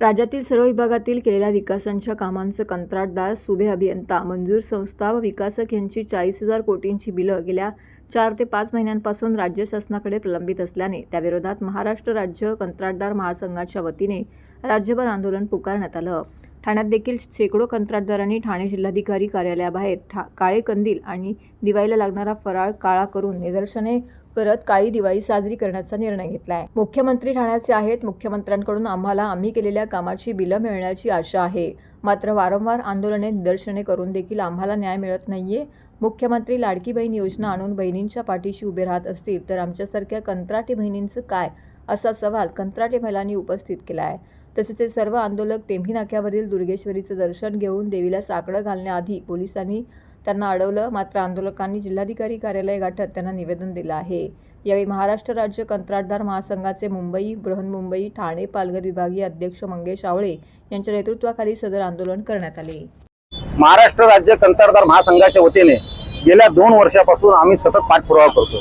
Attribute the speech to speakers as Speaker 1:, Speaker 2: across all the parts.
Speaker 1: राज्यातील सर्व विभागातील केलेल्या विकासांच्या कामांचं कंत्राटदार सुभे अभियंता मंजूर संस्था व विकासक यांची चाळीस हजार कोटींची बिलं गेल्या चार ते पाच महिन्यांपासून राज्य शासनाकडे प्रलंबित असल्याने त्याविरोधात महाराष्ट्र राज्य कंत्राटदार महासंघाच्या वतीने राज्यभर आंदोलन पुकारण्यात आलं. ठाण्यात देखील शेकडो कंत्राटदारांनी ठाणे जिल्हाधिकारी कार्यालयाबाहेर ठा काळे कंदील आणि दिवाळीला लागणारा फराळ काळा करून निदर्शने करत काळी दिवाळी साजरी करण्याचा निर्णय घेतला आहे मुख्यमंत्री ठाण्याचे आहेत. मुख्यमंत्र्यांकडून आम्हाला आम्ही केलेल्या कामाची बिलं मिळण्याची आशा आहे. मात्र वारंवार आंदोलने निदर्शने करून देखील आम्हाला न्याय मिळत नाहीये. मुख्यमंत्री लाडकी बहीण योजना आणून बहिणींच्या पाठीशी उभे राहत असतील तर आमच्यासारख्या कंत्राटी बहिणींचं काय? असा सवाल कंत्राटी महिलांनी उपस्थित केला आहे तसेच हे सर्व आंदोलक टेंभी नाक्यावरील दुर्गेश्वरीचं दर्शन घेऊन देवीला साकडं घालण्याआधी पोलिसांनी त्यांना अडवलं. मात्र आंदोलकांनी जिल्हाधिकारी कार्यालय गाठत त्यांना निवेदन दिलं आहे. यावेळी महाराष्ट्र राज्य कंत्राटदार महासंघाचे मुंबई बृहन्मुंबई ठाणे पालघर विभागीय अध्यक्ष मंगेश आवळे यांच्या नेतृत्वाखाली सदर आंदोलन करण्यात आले.
Speaker 2: महाराष्ट्र राज्य कंत्राटदार महासंघाच्या वतीने गेल्या दोन वर्षापासून आम्ही सतत पाठपुरावा करतो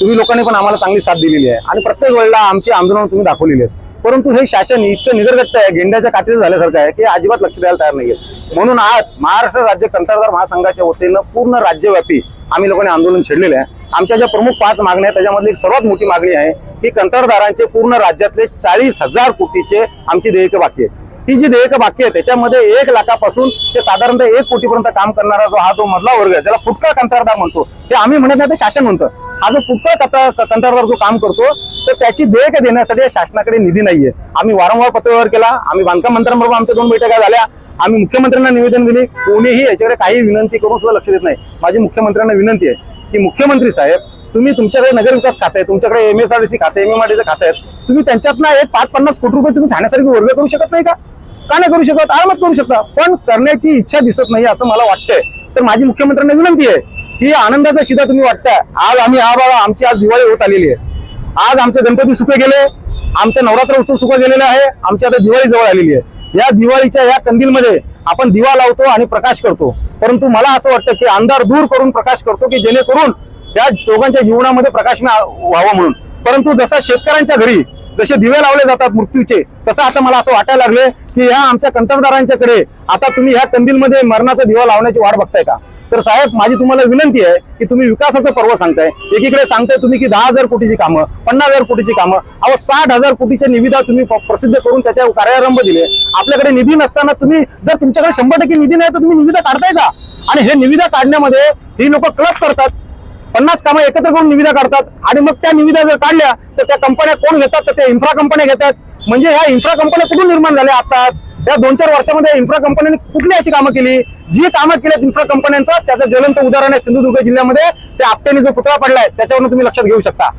Speaker 2: तुम्ही लोकांनी पण आम्हाला चांगली साथ दिलेली आहे. आणि प्रत्येक वेळेला आमची आंदोलन तुम्ही दाखवलेली आहेत. परंतु हे शासन इतकं निदर्गत आहे गेंड्याच्या कात्रीचं झाल्यासारखं आहे की अजिबात लक्ष द्यायला तयार नाहीये. म्हणून आज महाराष्ट्र राज्य कंत्राटदार महासंघाच्या वतीनं पूर्ण राज्यव्यापी आम्ही लोकांनी आंदोलन छेडलेलं आहे. आमच्या ज्या प्रमुख पाच मागण्या आहेत त्याच्यामधली एक सर्वात मोठी मागणी आहे की कंत्राटदारांचे पूर्ण राज्यातले चाळीस हजार कोटीचे आमची देयकं बाकी आहे ही जी देयकं बाकी आहे त्याच्यामध्ये एक लाखापासून ते साधारणतः एक कोटीपर्यंत काम करणारा जो हा जो मधला वर्ग आहे ज्याला फुटका कंत्राटदार म्हणतो ते आम्ही म्हणत नाही ते शासन म्हणतं. हा जो फुटका कंत्राटदार जो काम करतो तर त्याची देयक देण्यासाठी शासनाकडे निधी नाहीये. आम्ही वारंवार पत्रव्यवहार केला आम्ही बांधकाम मंत्र्यांबरोबर आमच्या दोन बैठका झाल्या आम्ही मुख्यमंत्र्यांना निवेदन दिले. कोणीही याच्याकडे काही विनंती करून सुद्धा लक्ष देत नाही. माझी मुख्यमंत्र्यांना विनंती आहे की मुख्यमंत्री साहेब तुम्ही तुमच्याकडे नगर विकास खाते आहे तुमच्याकडे M S R D C खाते एम एम आर डी खाते आहे तुम्ही त्यांच्यातनं एक पाच पन्नास कोटी रुपये तुम्ही ठाण्यासारखी वर्ग करू शकत नाही का? का नाही करू शकत? आरामात करू शकता. पण करण्याची इच्छा दिसत नाही असं मला वाटतंय. तर माझी मुख्यमंत्र्यांना विनंती आहे ही आनंदाचा शिदा तुम्ही वाटताय. आज आम्ही हा बाबा आमची आज दिवाळी होत आलेली आहे. आज आमचे गणपती सुखे गेले आमचा नवरात्र उत्सव सुख गेलेला आहे आमची आता दिवाळी जवळ आलेली आहे. या दिवाळीच्या या कंदीलमध्ये आपण दिवा लावतो आणि प्रकाश करतो. परंतु मला असं वाटतं की अंधार दूर करून प्रकाश करतो की जेणेकरून या दोघांच्या जीवनामध्ये प्रकाश व्हावा म्हणून. परंतु जसा शेतकऱ्यांच्या घरी जसे दिवे लावले जातात मृत्यूचे तसं आता मला असं वाटायला लागले की ह्या आमच्या कंत्राटदारांच्याकडे आता तुम्ही ह्या कंदीलमध्ये मरणाचा दिवा लावण्याची वाट बघताय का? तर साहेब माझी तुम्हाला विनंती आहे की तुम्ही विकासाचं पर्व सांगताय. एकीकडे सांगताय तुम्ही की दहा हजार कोटीची कामं पन्नास हजार कोटीची कामं अहो साठ हजार कोटीच्या निविदा तुम्ही प्रसिद्ध करून त्याच्या कार्यारंभ दिले. आपल्याकडे निधी नसताना तुम्ही जर तुमच्याकडे शंभर टक्के निधी नाही तर तुम्ही निविदा काढताय का? आणि हे निविदा काढण्यामध्ये ही लोक क्लब करतात पन्नास कामं एकत्र करून निविदा काढतात आणि मग त्या निविदा जर काढल्या तर त्या कंपन्या कोण घेतात? तर त्या इन्फ्रा कंपन्या घेतात. म्हणजे ह्या इन्फ्रा कंपन्या कुठून निर्माण झाल्या आता या दोन चार वर्षामध्ये इन्फ्रा कंपन्यांनी कुठली अशी कामं केली? जी कामं केली इन्फ्रा कंपन्यांचं त्याचं ज्वलंत उदाहरण आहे सिंधुदुर्ग जिल्ह्यामध्ये. त्या आपट्याने जो पुतळा पडलाय त्याच्यावरून तुम्ही लक्षात घेऊ शकता.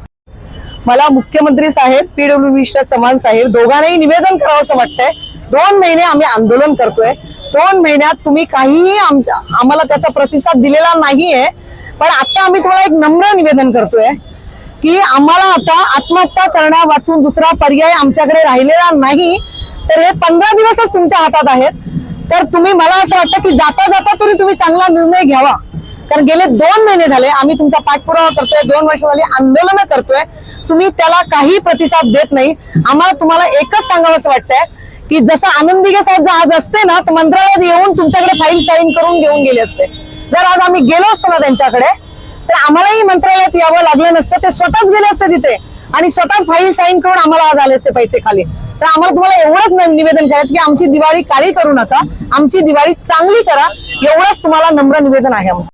Speaker 3: मला मुख्यमंत्री साहेब पीडब्ल्यू चव्हाण साहेब दोघांनाही निवेदन करावं असं वाटतंय. दोन महिने आम्ही आंदोलन करतोय. दोन महिन्यात तुम्ही काहीही आमच्या आम्हाला त्याचा प्रतिसाद दिलेला नाहीये. पण आता आम्ही तुम्हाला एक नम्र निवेदन करतोय की आम्हाला आता आत्महत्या करण्या वाचून दुसरा पर्याय आमच्याकडे राहिलेला नाही. तर हे पंधरा दिवसच तुमच्या हातात आहेत. तर तुम्ही मला असं वाटतं की जाता जाता तरी तुम्ही चांगला निर्णय घ्यावा. कारण गेले दोन महिने झाले आम्ही तुमचा पाठपुरावा करतोय दोन वर्ष झाली आंदोलन करतोय. तुम्ही त्याला काही प्रतिसाद देत नाही. आम्हाला तुम्हाला एकच सांगावं असं वाटतंय की जसं आनंदिगे साहेब जर आज असते ना तर मंत्रालयात येऊन तुमच्याकडे फाईल साईन करून घेऊन गेले असते. जर आज आम्ही गेलो असतो ना त्यांच्याकडे तर आम्हालाही मंत्रालयात यावं लागलं नसतं. ते स्वतःच गेले असते तिथे. आणि स्वतःच फाईल साईन करून आम्हाला आज आले असते पैसे खाली. तर आम्हाला तुम्हाला एवढंच निवेदन करायचं की आमची दिवाळी काळी करू नका. आमची दिवाळी चांगली करा. एवढंच तुम्हाला नम्र निवेदन आहे आमचं.